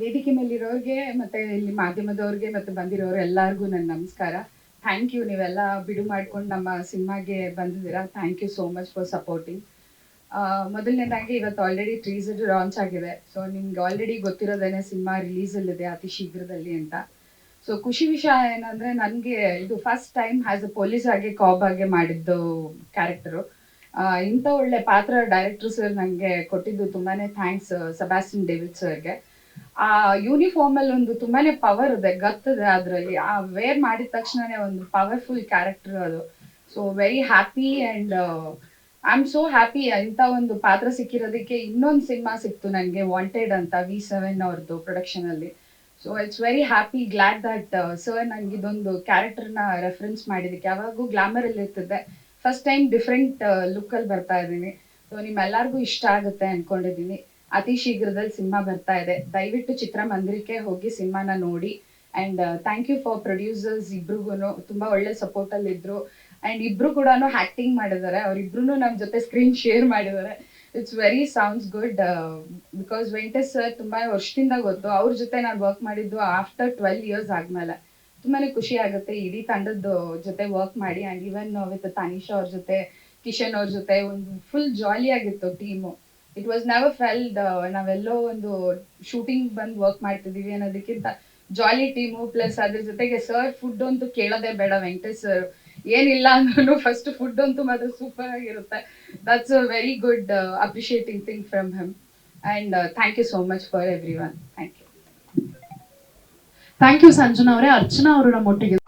ವೇದಿಕೆ ಮೇಲಿರೋರಿಗೆ ಮತ್ತೆ ಇಲ್ಲಿ ಮಾಧ್ಯಮದವ್ರಿಗೆ ಮತ್ತೆ ಬಂದಿರೋರು ಎಲ್ಲರಿಗೂ ನನ್ನ ನಮಸ್ಕಾರ. ಥ್ಯಾಂಕ್ ಯು ನೀವೆಲ್ಲ ಬಿಡು ಮಾಡ್ಕೊಂಡು ನಮ್ಮ ಸಿನಿಮಾಗೆ ಬಂದಿದ್ದೀರಾ. Thank you so much for supporting ಮೊದಲನೇದಾಗಿ ಇವತ್ತು ಆಲ್ರೆಡಿ ಟ್ರೀಸರ್ ಲಾಂಚ್ ಆಗಿದೆ. ಸೊ ನಿಮ್ಗೆ ಆಲ್ರೆಡಿ ಗೊತ್ತಿರೋದೇನೆ ಸಿನಿಮಾ ರಿಲೀಸಲ್ಲಿದೆ ಅತಿ ಶೀಘ್ರದಲ್ಲಿ ಅಂತ. ಸೊ ಖುಷಿ ವಿಷಯ ಏನಂದ್ರೆ ನನಗೆ ಇದು first time as a police ಆಗಿ ಕಾಬ್ ಆಗಿ ಮಾಡಿದ್ದು ಕ್ಯಾರೆಕ್ಟರು ಇಂಥ ಒಳ್ಳೆ ಪಾತ್ರ ಡೈರೆಕ್ಟರ್ ಸರ್ ನನಗೆ ಕೊಟ್ಟಿದ್ದು ತುಂಬಾನೇ ಥ್ಯಾಂಕ್ಸ್ ಸಬಾಸ್ಟಿನ್ ಡೇವಿಡ್ ಸರ್ಗೆ ಆ ಯೂನಿಫಾರ್ಮ್ ಅಲ್ಲಿ ಒಂದು ತುಂಬಾನೇ ಪವರ್ ಇದೆ, ಗತ್ತದೆ ಅದರಲ್ಲಿ. ಆ ವೇರ್ ಮಾಡಿದ ತಕ್ಷಣನೇ ಒಂದು ಪವರ್ಫುಲ್ ಕ್ಯಾರೆಕ್ಟರ್ ಅದು. So very happy and I am so happy ಇಂಥ ಒಂದು ಪಾತ್ರ ಸಿಕ್ಕಿರೋದಕ್ಕೆ ಇನ್ನೊಂದು ಸಿನಿಮಾ ಸಿಕ್ತು ನನಗೆ ವಾಂಟೆಡ್ ಅಂತ ವಿ ಸೆವೆನ್ ಅವ್ರದ್ದು ಪ್ರೊಡಕ್ಷನ್ ಅಲ್ಲಿ. So it's very happy glad that sir ನಂಗೆ ಇದೊಂದು ಕ್ಯಾರೆಕ್ಟರ್ನ ರೆಫರೆನ್ಸ್ ಮಾಡಿದಕ್ಕೆ ಯಾವಾಗೂ ಗ್ಲಾಮರ್ ಅಲ್ಲಿ ಇರ್ತಿದ್ದೆ ಫಸ್ಟ್ ಟೈಮ್ ಡಿಫ್ರೆಂಟ್ ಲುಕ್ ಅಲ್ಲಿ ಬರ್ತಾ ಇದ್ದೀನಿ. ಸೊ ನಿಮ್ಮೆಲ್ಲರಿಗೂ ಇಷ್ಟ ಆಗುತ್ತೆ ಅನ್ಕೊಂಡಿದ್ದೀನಿ. ಅತಿ ಶೀಘ್ರದಲ್ಲಿ ಸಿನಿಮಾ ಬರ್ತಾ ಇದೆ. ದಯವಿಟ್ಟು ಚಿತ್ರಮಂದಿರಕ್ಕೆ ಹೋಗಿ ಸಿನಿಮಾನ ನೋಡಿ. And thank you for producers ಇಬ್ರಿಗೂ ತುಂಬಾ ಒಳ್ಳೆ ಸಪೋರ್ಟ್ ಅಲ್ಲಿ ಇದ್ರು. ಅಂಡ್ ಇಬ್ರು ಕೂಡ ಆಕ್ಟಿಂಗ್ ಮಾಡಿದ್ದಾರೆ. ಅವ್ರಿಬ್ರು ನಮ್ಮ ಜೊತೆ ಸ್ಕ್ರೀನ್ ಶೇರ್ ಮಾಡಿದ್ದಾರೆ. It's very sounds good because Venkatesh sir ತುಂಬಾ ವರ್ಷದಿಂದ ಗೊತ್ತು. ಅವ್ರ ಜೊತೆ ನಾನು ವರ್ಕ್ ಮಾಡಿದ್ದು ಆಫ್ಟರ್ ಟ್ವೆಲ್ ಇಯರ್ಸ್ ಆದ್ಮೇಲೆ. ತುಂಬಾನೇ ಖುಷಿ ಆಗುತ್ತೆ. ಇಡೀ ತಂಡದ ಜೊತೆ ವರ್ಕ್ ಮಾಡಿ. ಅಂಡ್ ಇವನ್ ವಿತ್ ತನಿಷಾ ಅವ್ರ ಜೊತೆ, ಕಿಶನ್ ಅವ್ರ ಜೊತೆ, ಒಂದು ಫುಲ್ ಜಾಲಿ ಆಗಿತ್ತು team it was never felt ನಾವೆಲ್ಲೋ ಒಂದು ಶೂಟಿಂಗ್ ಬಂದು ವರ್ಕ್ ಮಾಡ್ತಿದೀವಿ ಅನ್ನೋದಕ್ಕಿಂತ ಜಾಲಿ ಟೀಮು ಪ್ಲಸ್ ಅದ್ರ ಜೊತೆಗೆ ಸರ್ ಫುಡ್ ಅಂತೂ ಕೇಳೋದೇ ಬೇಡ ವೆಂಕಟೇಶ್ ಸರ್ ಏನಿಲ್ಲ ಅಂದ್ರೂ ಫಸ್ಟ್ ಫುಡ್ ಅಂತೂ ಮಾತ್ರ ಸೂಪರ್ ಆಗಿರುತ್ತೆ. That's a very good appreciating thing from him and thank you so much for everyone thank you thank you Sanjana ಅವರೇ. ಅರ್ಚನಾ ಅವರು ನಮ್ಮೊಟ್ಟಿಗೆ